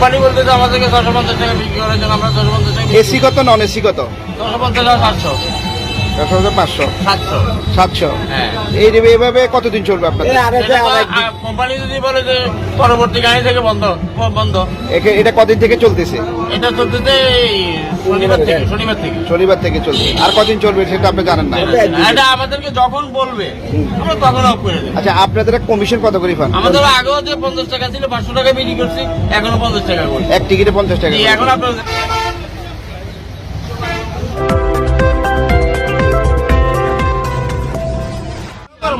Company বলতে আমাদেরকে ছশো পঞ্চাশ টাকা বিক্রি করার জন্য আমরা ছশো পঞ্চাশ টাকা এসি কত নন এসি কত ছশো পঞ্চাশ টাকা সাতশো। দশ হাজার পাঁচশো সাতশো। সাতশো। হ্যাঁ। কতদিন চলবে আপনাদের? কোম্পানি যদি বলে যে পরবর্তী গাড়ি থেকে বন্ধ বন্ধ। এটা কদিন থেকে চলতেছে? এটা চলতেছে শনিবার থেকে শনিবার থেকে। শনিবার থেকে চলছে আর কদিন চলবে সেটা আপনি জানেন না। এটা আমাদেরকে যখন বলবে আমরা তখন অফ করে দেবো। আচ্ছা আপনাদের কমিশন কত করে পান আমাদের আগেও যে পঞ্চাশ টাকা ছিল পাঁচশো টাকা বিক্রি করছি এখনও পঞ্চাশ টাকা এক টিকিটে পঞ্চাশ টাকা এখন আপনার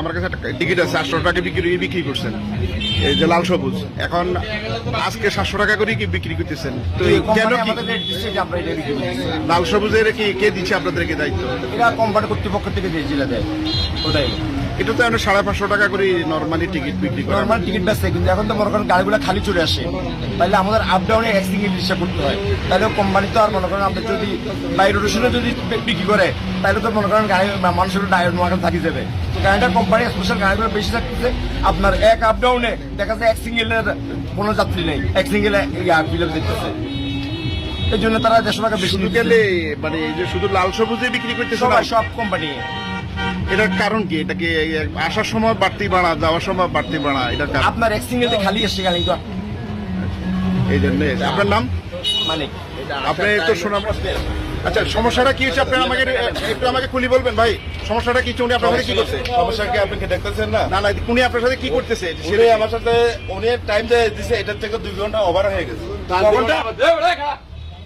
আমার কাছে একটা টিকিট আছে আটশো টাকা বিক্রি বিক্রি করছেন। এই যে লাল সবুজ। এখন আজকে সাতশো টাকা করে কি বিক্রি করতেছেন? তো কেন কি লাল সবুজের কি কে দিচ্ছে আপনাদেরকে দায়িত্ব? এটা কোম্পানি কর্তৃপক্ষ থেকে দিয়েছিল দেয় ওটাই। এটা তো আমরা সাড়ে পাঁচশো টাকা করে নর্মালি টিকিট বিক্রি করা নর্মাল টিকিট বেচছে কিন্তু এখন তো মনে করেন গাড়িগুলো খালি চলে আসে। তাহলে আমাদের আপ ডাউনে এক সিঙ্গেল রিক্সা করতে হয়। তাহলে কোম্পানি তো আর মনে করেন আপনি যদি বাই রোটেশনে যদি বিক্রি করে তাহলে তো মনে করেন গাড়ি মানুষের ডায়ের নোয়াখান থাকি যাবে। তো গাড়িটা কোম্পানি স্পেশাল গাড়িগুলো বেশি থাকতেছে। আপনার এক আপ ডাউনে দেখা যায় এক সিঙ্গেলের কোনো যাত্রী নেই। এক সিঙ্গেল ফিলাপ দিতেছে। এই জন্য তারা দেড়শো টাকা বেশি। গেলে মানে এই যে শুধু লাল সবুজে বিক্রি করতে সবাই সব কোম্পানি এটার কারণ কি এটা কি আসার সময় বাড়তি বাড়া যাওয়ার সময় বাড়তি বাড়া কারণ আপনার এক সিঙ্গেল খালি এসছে গাড়ি তো এই জন্য আপনার নাম মানে আপনি তো শোনা আচ্ছা সমস্যাটা কি হচ্ছে আপনি আমাকে একটু আমাকে খুলি বলবেন ভাই সমস্যাটা কি হচ্ছে উনি আপনার সাথে কি করছে সমস্যা কি আপনি দেখতেছেন না না না উনি আপনার সাথে কি করতেছে উনি আমার সাথে উনি টাইম দিয়ে দিছে এটার থেকে দুই ঘণ্টা ওভার হয়ে গেছে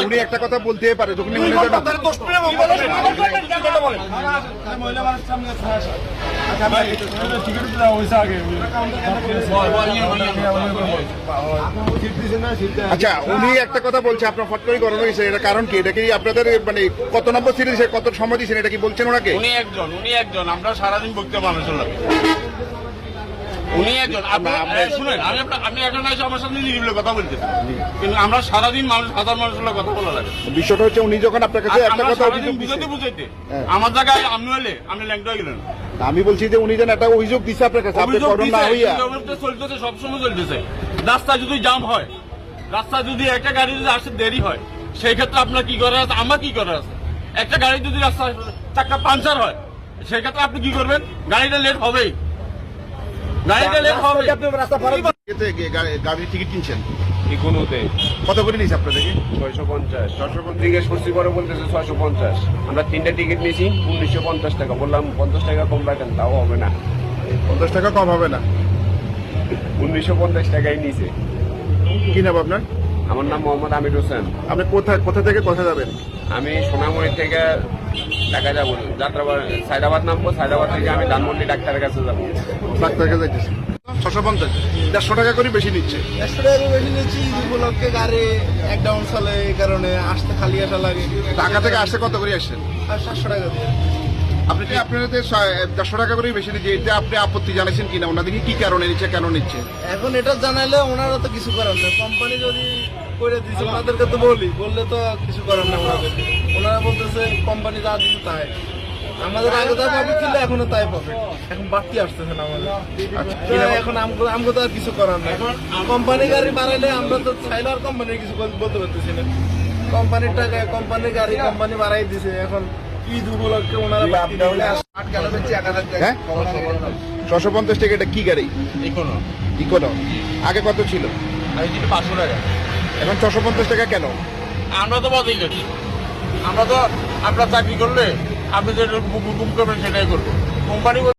উনি একটা কথা বলতে পারে যখন উনি আচ্ছা উনি একটা কথা বলছে আপনার ফট করে গরম হয়েছে এটা কারণ কি? এটা কি আপনাদের মানে কত নম্বর সিরিজে কত সময় দিয়েছেন এটা কি বলছেন ওনাকে? উনি একজন উনি একজন আমরা সারাদিন বকতে মানুষের লাগে উনি একজন শুনেন আমি আপনি এখন এসে আমার নিরিবিলে কথা কিন্তু আমরা সারাদিন মানুষ সাধারণ মানুষের কথা বলা লাগে। বিষয়টা হচ্ছে উনি যখন আপনার কাছে একটা কথা সারাদিন অভিযোগ বুঝাইতে বুঝাইতে। হ্যাঁ। আমার জায়গায় আপনি হলে আপনি ল্যাংটা গেলেন। আমি বলছি যে উনি যেন একটা অভিযোগ দিচ্ছে আপনার কাছে আপনি হইয়া। চলতেছে সবসময় চলতেছে। রাস্তায় যদি জাম হয় রাস্তা যদি একটা গাড়ি যদি আসতে দেরি হয় সেই ক্ষেত্রে আপনার কি করার আছে? আমার কি করার আছে? একটা গাড়ি যদি রাস্তায় চারটা পাঞ্চার হয় সেই ক্ষেত্রে আপনি কি করবেন? গাড়িটা লেট হবেই গাড়িটা লেট হবে এতে গিয়ে গা- গাড়ির টিকিট কিনছেন? ইকোনোতে কত করে নিয়েছে আপনাদেরকে? ছয়শো পঞ্চাশ। ছশো জিজ্ঞেস করছি পরে বলতেছে ছয়শো পঞ্চাশ। আমরা তিনটা টিকিট নিয়েছি উনিশশো পঞ্চাশ টাকা। বললাম পঞ্চাশ টাকা কম রাখেন তাও হবে না। পঞ্চাশ টাকা কম হবে না। উনিশশো পঞ্চাশ টাকাই নিয়েছে। কি নাম আপনার? আমার নাম মোহাম্মদ আমির হোসেন। আপনি কোথায় কোথা থেকে কোথায় যাবেন? আমি সোনামণি থেকে ঢাকা যাব যাত্রাবাদ সাইদাবাদ নামবো সাইদাবাদ থেকে আমি ধানমন্ডি ডাক্তারের কাছে যাব। ডাক্তার কাছে যাইতেছে। ছশো পঞ্চাশ। দেড়শো টাকা করে বেশি নিচ্ছে। একশো টাকা করে বেশি নিচ্ছি ঈদ উপলক্ষে গাড়ি এক ডাউন চলে এই কারণে আসতে খালি আসা লাগে। ঢাকা থেকে আসতে কত করে আসছেন? আর সাতশো টাকা দিয়ে। আপনি কি আপনাদের দেড়শো টাকা করে বেশি নিচ্ছে এটা আপনি আপত্তি জানাইছেন কিনা? ওনাদেরকে কি কারণে নিচ্ছে কেন নিচ্ছে? এখন এটা জানাইলে ওনারা তো কিছু করার না কোম্পানি যদি করে দিচ্ছে ওনাদেরকে তো বলি বললে তো কিছু করার না ওনাদেরকে। ওনারা বলতেছে কোম্পানি যা দিচ্ছে তাই। আমাদের আগে যা পাবে ছিল এখনও তাই পাবে। এখন বাড়তি আসতেছে না আমাদের। এখন আমগো আমগো তো আর কিছু করার নাই। কোম্পানি গাড়ি বাড়াইলে আমরা তো চাইলে আর কোম্পানির কিছু বলতে পারতেছি না। কোম্পানির টাকায় কোম্পানির গাড়ি কোম্পানি বাড়াই দিছে এখন ঈদ উপলক্ষে ওনারা হ্যাঁ? ছশো পঞ্চাশ টাকা এটা কি গাড়ি? এখনও ইকোনো। আগে কত ছিল? আমি কিন্তু পাঁচশো টাকা। এখন ছশো পঞ্চাশ টাকা কেন? আমরা তো বদই গেছি। আমরা তো আপনার চাকরি করলে আপনি যেটা হুকুম করবেন সেটাই করব। কোম্পানি